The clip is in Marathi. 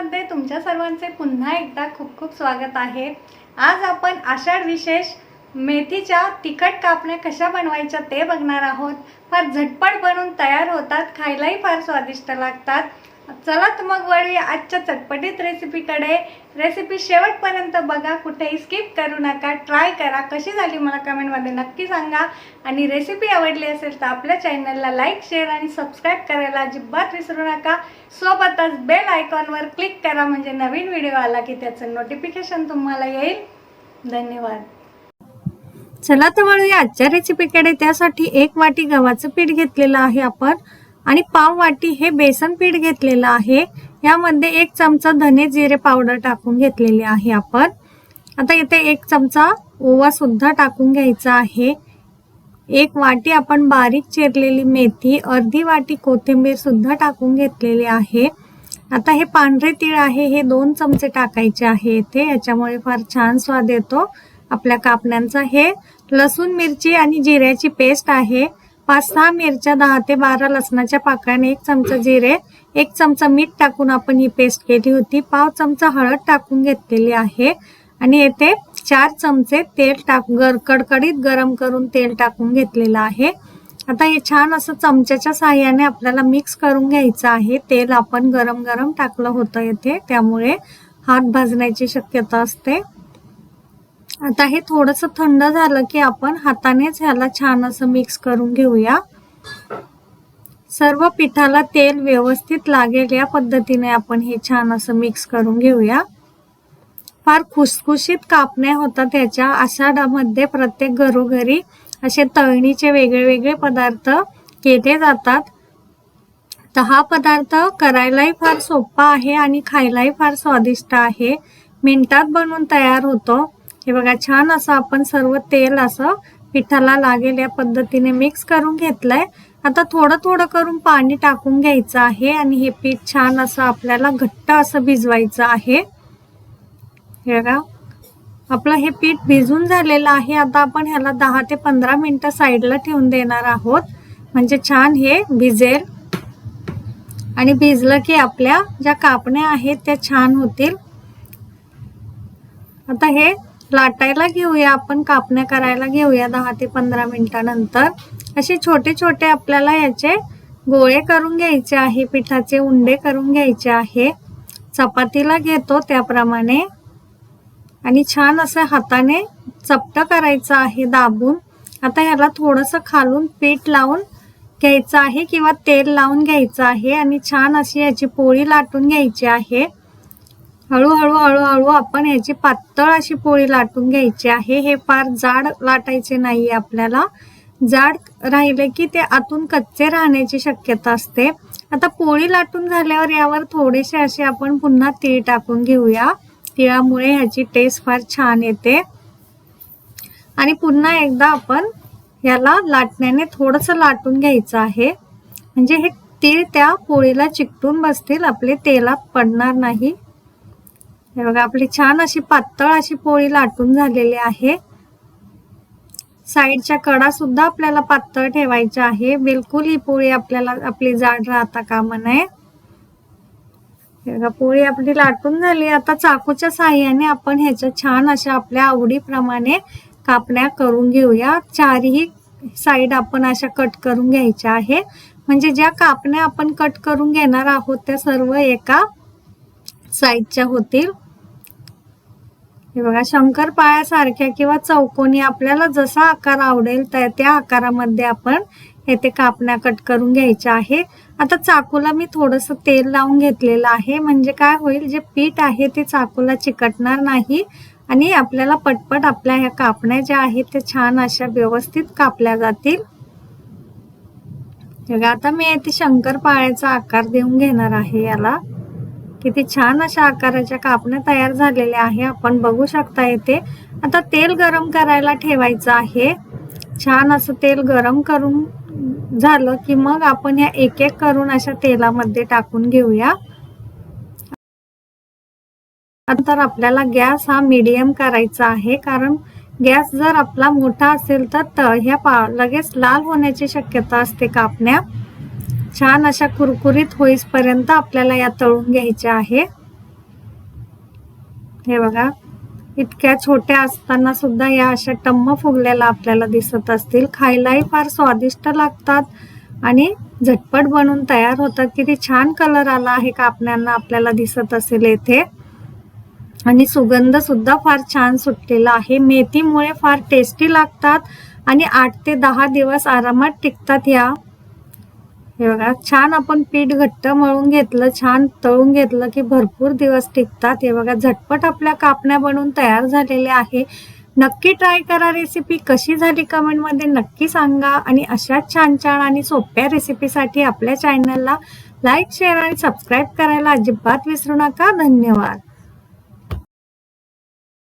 नमस्कार तुमच्या सर्वांचे पुन्हा एकदा खूप खूप स्वागत आहे. आज आपण आषाढ विशेष मेथीच्या तिखट कापण्या कशा बनवायच्या ते बघणार आहोत. फार झटपट बनवून तयार होतात खायलाही फार स्वादिष्ट लागतात. चला तर मग वळूया आजच्या चटपटीत रेसिपीकडे. रेसिपी शेवटपर्यंत बघा कुठेही स्किप करू नका. ट्राय करा. कशी झाली मला कमेंटमध्ये नक्की सांगा. आणि रेसिपी आवडली असेल तर आपल्या चॅनलला लाईक शेअर आणि सबस्क्राईब करायला अजिबात विसरू नका. सोबतच बेल आयकॉनवर क्लिक करा म्हणजे नवीन व्हिडिओ आला की त्याचं नोटिफिकेशन तुम्हाला येईल. धन्यवाद. चला तर वळूया आजच्या रेसिपीकडे त्यासाठी एक वाटी गव्हाचं पीठ घेतलेलं आहे आपण. आणि पाव वाटी हे बेसन पीठ घेतलेलं आहे. यामध्ये एक चमचा धने जिरे पावडर टाकून घेतलेले आहे आपण. आता इथे एक चमचा ओवा सुद्धा टाकून घ्यायचा आहे. एक वाटी आपण बारीक चिरलेली मेथी अर्धी वाटी कोथिंबीर सुद्धा टाकून घेतलेली आहे. आता हे पांढरे तीळ आहे हे दोन चमचे टाकायचे आहे इथे. याच्यामुळे फार छान स्वाद येतो. आपल्या कापण्यांचा हे लसूण मिरची आणि जिऱ्याची पेस्ट आहे. पाच सहा मिरच्या दहा ते बारा लसणाच्या पाकळ्याने एक चमचा जिरे एक चमचा मीठ टाकून आपण ही पेस्ट केली होती. पाव चमचा हळद टाकून घेतलेली आहे. आणि येथे चार चमचे तेल टाक गर कडकडीत गरम करून तेल टाकून घेतलेलं आहे. आता हे छान असं चमच्याच्या साह्याने आपल्याला मिक्स करून घ्यायचं आहे. तेल आपण गरम गरम टाकलं होतं येथे त्यामुळे हात भाजण्याची शक्यता असते. आता हे थोडंसं थंड झालं की आपण हातानेच ह्याला छान असं मिक्स करून घेऊया. सर्व पिठाला तेल व्यवस्थित लागेल या पद्धतीने आपण हे छान असं मिक्स करून घेऊया. फार खुसखुशीत कापण्या होतात त्याच्या आषाढामध्ये प्रत्येक घरोघरी असे तळणीचे वेगळे वेगळे पदार्थ केले जातात. तर हा पदार्थ करायलाही फार सोपा आहे आणि खायलाही फार स्वादिष्ट आहे. मिनिटात बनवून तयार होतो. हे बघा छान असं आपण सर्व तेल असं पिठाला लागेल या पद्धतीने मिक्स करून घेतलंय. आता थोडं थोडं करून पाणी टाकून घ्यायचं आहे आणि हे पीठ छान असं आपल्याला घट्ट असं भिजवायचं आहे. हे बघा आपलं हे पीठ भिजून झालेलं आहे. आता आपण ह्याला दहा ते पंधरा मिनटं साईडला ठेवून देणार आहोत. म्हणजे छान हे भिजेल. आणि भिजलं की आपल्या ज्या कापण्या आहेत त्या छान होतील. आता हे लाटायला घेऊया आपण कापण्या करायला घेऊया दहा ते पंधरा मिनिटानंतर. असे छोटे छोटे आपल्याला याचे गोळे करून घ्यायचे आहे पिठाचे उंडे करून घ्यायचे आहे. चपातीला घेतो त्याप्रमाणे. आणि छान असं हाताने चपट करायचं आहे दाबून. आता ह्याला थोडंसं खालून पीठ लावून घ्यायचं आहे किंवा तेल लावून घ्यायचं आहे. आणि छान अशी याची पोळी लाटून घ्यायची आहे. हळूहळू हळूहळू आपण ह्याची पातळ अशी पोळी लाटून घ्यायची आहे. हे फार जाड लाटायचे नाही आपल्याला. जाड राहिले की ते आतून कच्चे राहण्याची शक्यता असते. आता पोळी लाटून झाल्यावर यावर थोडेसे असे आपण पुन्हा तीळ टाकून घेऊया. तिळामुळे ह्याची टेस्ट फार छान येते. आणि पुन्हा एकदा आपण याला लाटण्याने थोडंसं लाटून घ्यायचं आहे. म्हणजे हे तीळ त्या पोळीला चिकटून बसतील. आपले तेलात पडणार नाही. हे बघा आपली छान अशी पातळ अशी पोळी लाटून झालेली आहे. साईडच्या कडा सुद्धा आपल्याला पातळ ठेवायच्या आहे. बिलकुल ही पोळी आपल्याला आपली जाड राहता कामा नये. हे बघा पोळी आपली लाटून झाली. आता चाकूच्या साह्याने आपण ह्याच्या छान अशा आपल्या आवडीप्रमाणे कापण्या करून घेऊया. चारही साईड आपण अशा कट करून घ्यायच्या आहे. म्हणजे ज्या कापण्या आपण कट करून घेणार आहोत त्या सर्व एका साईजच्या होतील. हे बघा शंकरपाळ्यासारख्या किंवा चौकोनी आपल्याला जसा आकार आवडेल त्या त्या आकारामध्ये आपण येथे कापण्या कट करून घ्यायच्या आहे आता चाकूला मी थोडंसं तेल लावून घेतलेलं आहे. म्हणजे काय होईल जे पीठ आहे ते चाकूला चिकटणार नाही आणि आपल्याला पटपट आपल्या ह्या कापण्या ज्या आहेत त्या छान अशा व्यवस्थित कापल्या जातील. बघा आता मी येथे शंकरपाळ्याचा आकार देऊन घेणार आहे याला. किती छान अशा आकाराच्या कापण्या तयार झालेल्या आहे. आपण बघू शकता येथे आता तेल गरम करायला ठेवायचं आहे. छान असं तेल गरम करून झालं की मग आपण या एक एक करून अशा तेलामध्ये टाकून घेऊया. नंतर आपल्याला गॅस हा मीडियम करायचा आहे. कारण गॅस जर आपला मोठा असेल तर ह्या पा लगेच लाल होण्याची शक्यता असते कापण्या. छान अशा कुरकुरीत होईपर्यंत आपल्याला या तळून घ्यायच्या आहे. हे बघा इतक्या छोट्या असताना सुद्धा या अशा टम्म फुगलेल्या आपल्याला दिसत असतील. खायलाही फार स्वादिष्ट लागतात आणि झटपट बनून तयार होतात. किती छान कलर आला आहे कापण्यांना आपल्याला दिसत असेल येथे. आणि सुगंध सुद्धा फार छान सुटलेला आहे. मेथीमुळे फार टेस्टी लागतात आणि आठ ते दहा दिवस आरामात टिकतात या हे बघा छान आपण पीठ घट्ट मळून घेतलं छान तळून घेतलं की भरपूर दिवस टिकतात. हे बघा झटपट आपल्या कापण्या बनवून तयार झालेल्या आहे. नक्की ट्राय करा रेसिपी कशी झाली कमेंटमध्ये नक्की सांगा आणि अशाच छान छान आणि सोप्या रेसिपीसाठी आपल्या चॅनलला लाईक शेअर आणि सबस्क्राईब करायला अजिबात विसरू नका. धन्यवाद.